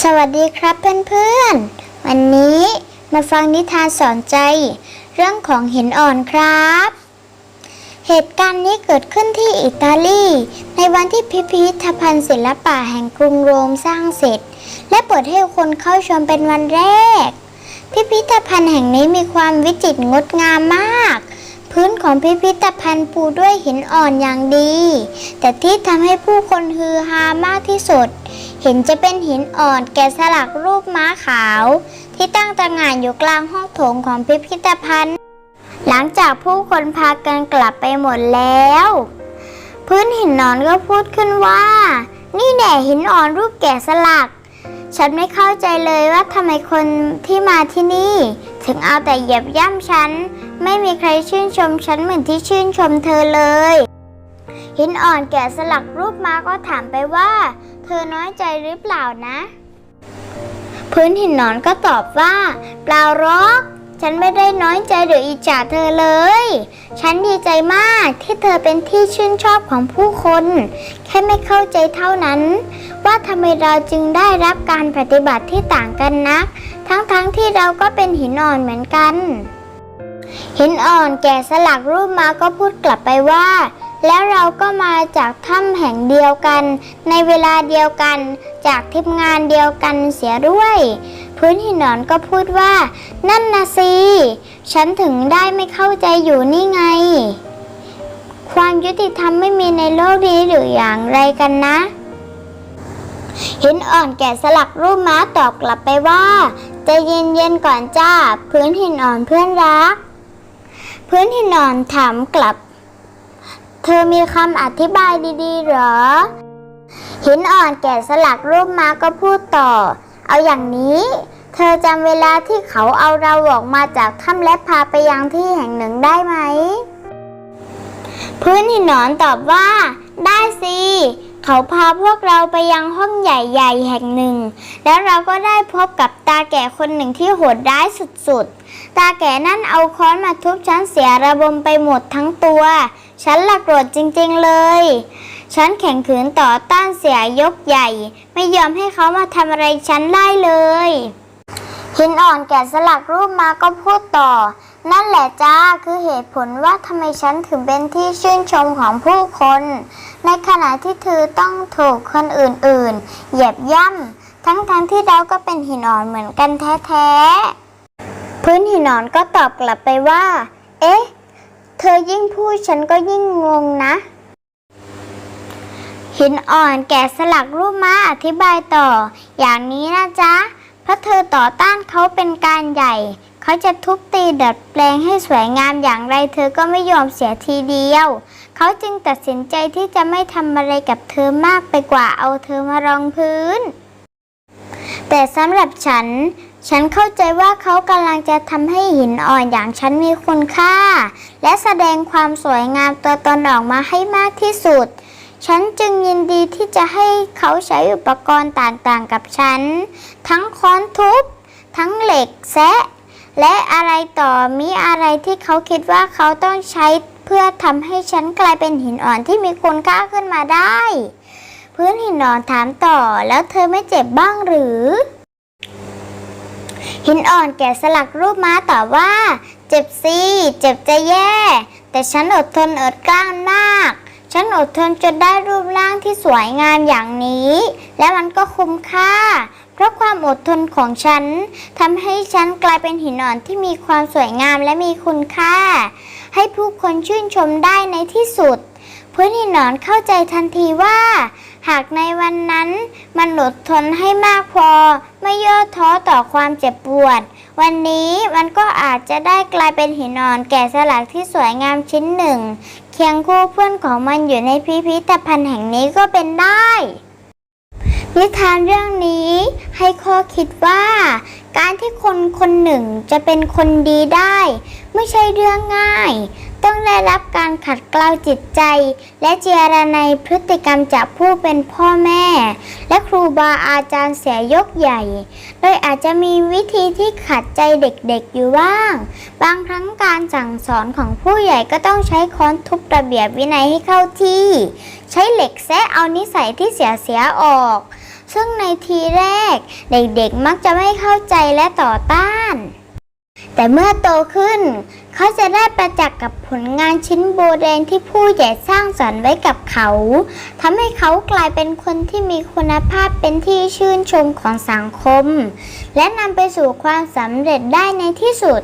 สวัสดีครับเพื่อนๆ วันนี้มาฟังนิทานสอนใจ เรื่องของหินอ่อนครับ เหตุการณ์นี้เกิดขึ้นที่อิตาลี ในวันที่พิพิธภัณฑ์ศิลปะแห่งกรุงโรมสร้างเสร็จ และเปิดให้คนเข้าชมเป็นวันแรก พิพิธภัณฑ์แห่งนี้มีความวิจิตรงดงามมาก พื้นของพิพิธภัณฑ์ปูด้วยหินอ่อนอย่างดี แต่ที่ทำให้ผู้คนฮือฮามากที่สุด เห็นจะเป็นหินอ่อนแกะสลักรูปม้าขาว ที่ตั้งตระหง่านอยู่กลางห้องโถงของพิพิธภัณฑ์ หลังจากผู้คนพากันกลับไปหมดแล้ว พื้นหินนอนก็พูดขึ้นว่า นี่แน่หินอ่อนรูปแกะสลัก ฉันไม่เข้าใจเลยว่าทำไมคนที่มาที่นี่ ถึงเอาแต่เหยียบย่ำฉัน ไม่มีใครชื่นชมฉันเหมือนที่ชื่นชมเธอเลย หินอ่อนแกะสลักรูปม้าก็ถามไปว่า เธอน้อยใจหรือเปล่านะ พื้นหินนอนก็ตอบว่า เปล่าหรอก ฉันไม่ได้น้อยใจหรืออิจฉาเธอเลย ฉันดีใจมากที่เธอเป็นที่ชื่นชอบของผู้คน แค่ไม่เข้าใจเท่านั้น ว่าทำไมเราจึงได้รับการปฏิบัติที่ต่างกันนัก ทั้งๆทที่เราก็เป็นหินอ่อนเหมือนกันหินอ่อนแกะสลักรูปมาก็พูดกลับไปว่า แล้วเราก็มาจากถ้ำแห่งเดียวกัน ในเวลาเดียวกัน จากทีมงานเดียวกันเสียด้วย พื้นหินอ่อนก็พูดว่า นั่นนะสิฉันถึงได้ไม่เข้าใจอยู่นี่ไง ความยุติธรรมไม่มีในโลกนี้หรืออย่างไรกันนะหินอ่อนแกะสลักรูปม้าตอบกลับไปว่าจะเย็นๆก่อนจ้า พื้นหินอ่อนเพื่อนรัก พื้นหินอ่อนถามกลับ เธอมีคำอธิบายดีๆเหรอ หินอ่อนแกะสลักรูปม้าก็พูดต่อ เอาอย่างนี้ เธอจำเวลาที่เขาเอาเราออกมาจากถ้ำและพาไปยังที่แห่งหนึ่งได้ไหม พื้นหินหนอนตอบว่า ได้สิเขาพาพวกเราไปยังห้องใหญ่ๆแห่งหนึ่ง แล้วเราก็ได้พบกับตาแก่คนหนึ่งที่โหดร้ายสุดๆ ตาแก่นั่นเอาค้อนมาทุบฉันเสียระบมไปหมดทั้งตัว ฉันละโกรธจริงๆเลย ฉันแข่งขืนต่อต้านเสียยกใหญ่ ไม่ยอมให้เขามาทำอะไรฉันได้เลย หินอ่อนแกะสลักรูปมาก็พูดต่อ นั่นแหละจ้าคือเหตุผลว่าทำไมฉันถึงเป็นที่ชื่นชมของผู้คน ในขณะที่เธอต้องถูกคนอื่นๆ เหยียบย่ำทั้งๆทที่เราก็เป็นหินอ่อนเหมือนกันแท้ๆ พื้นหินอ่อนก็ตอบกลับไปว่า เอ๊ะ ยิ่งพูดฉันก็ยิ่งงงนะ หินอ่อนแกะสลักรูปม้าอธิบายต่อ อย่างนี้นะจ๊ะ เพราะเธอต่อต้านเขาเป็นการใหญ่ เขาจะทุบตีดัดแปลงให้สวยงามอย่างไรเธอก็ไม่ยอมเสียทีเดียว เขาจึงตัดสินใจที่จะไม่ทำอะไรกับเธอมากไปกว่าเอาเธอมารองพื้น แต่สำหรับฉัน ฉันเข้าใจว่าเขากำลังจะทำให้หินอ่อนอย่างฉันมีคุณค่า และแสดงความสวยงามตัวตนออกมาให้มากที่สุด ฉันจึงยินดีที่จะให้เขาใช้อุปกรณ์ต่างๆกับฉัน ทั้งค้อนทุบ ทั้งเหล็กแซะ และอะไรต่อมีอะไรที่เขาคิดว่าเขาต้องใช้เพื่อทำให้ฉันกลายเป็นหินอ่อนที่มีคุณค่าขึ้นมาได้ พื้นหินอ่อนถามต่อแล้วเธอไม่เจ็บบ้างหรือ หินอ่อนแกะสลักรูปม้าตอบว่า เจ็บสิเจ็บจะแย่ แต่ฉันอดทนอดกลั้นมาก ฉันอดทนจนได้รูปร่างที่สวยงามอย่างนี้ และมันก็คุ้มค่า เพราะความอดทนของฉันทำให้ฉันกลายเป็นหินอ่อนที่มีความสวยงามและมีคุณค่า ให้ผู้คนชื่นชมได้ในที่สุด พื้นหินนอนเข้าใจทันทีว่า หากในวันนั้นมันอดทนให้มากพอ ไม่ย่อท้อต่อความเจ็บปวด วันนี้มันก็อาจจะได้กลายเป็นหินอ่อนแกะสลักที่สวยงามชิ้นหนึ่ง เคียงคู่เพื่อนของมันอยู่ในพิพิธภัณฑ์แห่งนี้ก็เป็นได้นิทานเรื่องนี้ให้ข้อคิดว่า การที่คนคนหนึ่งจะเป็นคนดีได้ ไม่ใช่เรื่องง่าย ต้องได้รับการขัดเกลาจิตใจ และเจรในยพฤติกรรมจากผู้เป็นพ่อแม่ และครูบาอาจารย์เสียยกใหญ่ โดยอาจจะมีวิธีที่ขัดใจเด็กๆอยู่บ้าง บางครั้งการสั่งสอนของผู้ใหญ่ก็ต้องใช้ค้อนทุบระเบียบวินัยให้เข้าที่ ใช้เหล็กแซะเอานิสัยที่เสียเสียๆออก ซึ่งในทีแรก เด็กๆมักจะไม่เข้าใจและต่อต้าน แต่เมื่อโตขึ้น เขาจะได้ประจักษ์กับผลงานชิ้นโบแดงที่ผู้ใหญ่สร้างสรรค์ไว้กับเขาทำให้เขากลายเป็นคนที่มีคุณภาพเป็นที่ชื่นชมของสังคม และนำไปสู่ความสำเร็จได้ในที่สุด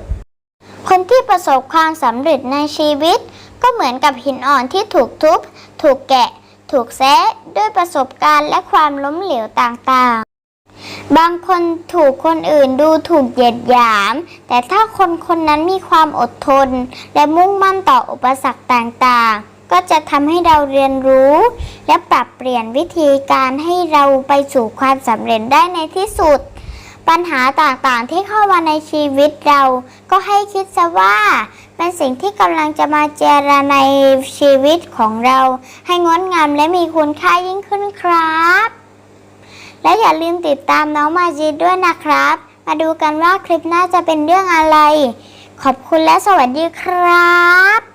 คนที่ประสบความสำเร็จในชีวิต ก็เหมือนกับหินอ่อนที่ถูกทุบ ถูกแกะ ถูกแซะด้วยประสบการณ์และความล้มเหลวต่างๆ บางคนถูกคนอื่นดูถูกเหยียดหยาม แต่ถ้าคนคนนั้นมีความอดทน และมุ่งมั่นต่ออุปสรรคต่างๆ ก็จะทำให้เราเรียนรู้ และปรับเปลี่ยนวิธีการให้เราไปสู่ความสำเร็จได้ในที่สุด ปัญหาต่างๆที่เข้ามาในชีวิตเรา ก็ให้คิดซะว่าเป็นสิ่งที่กำลังจะมาเจรในชีวิตของเรา ให้งดงามและมีคุณค่ายิ่งขึ้นครับ และอย่าลืมติดตามน้องมาจิดด้วยนะครับ มาดูกันว่าคลิปหน้าจะเป็นเรื่องอะไร ขอบคุณและสวัสดีครับ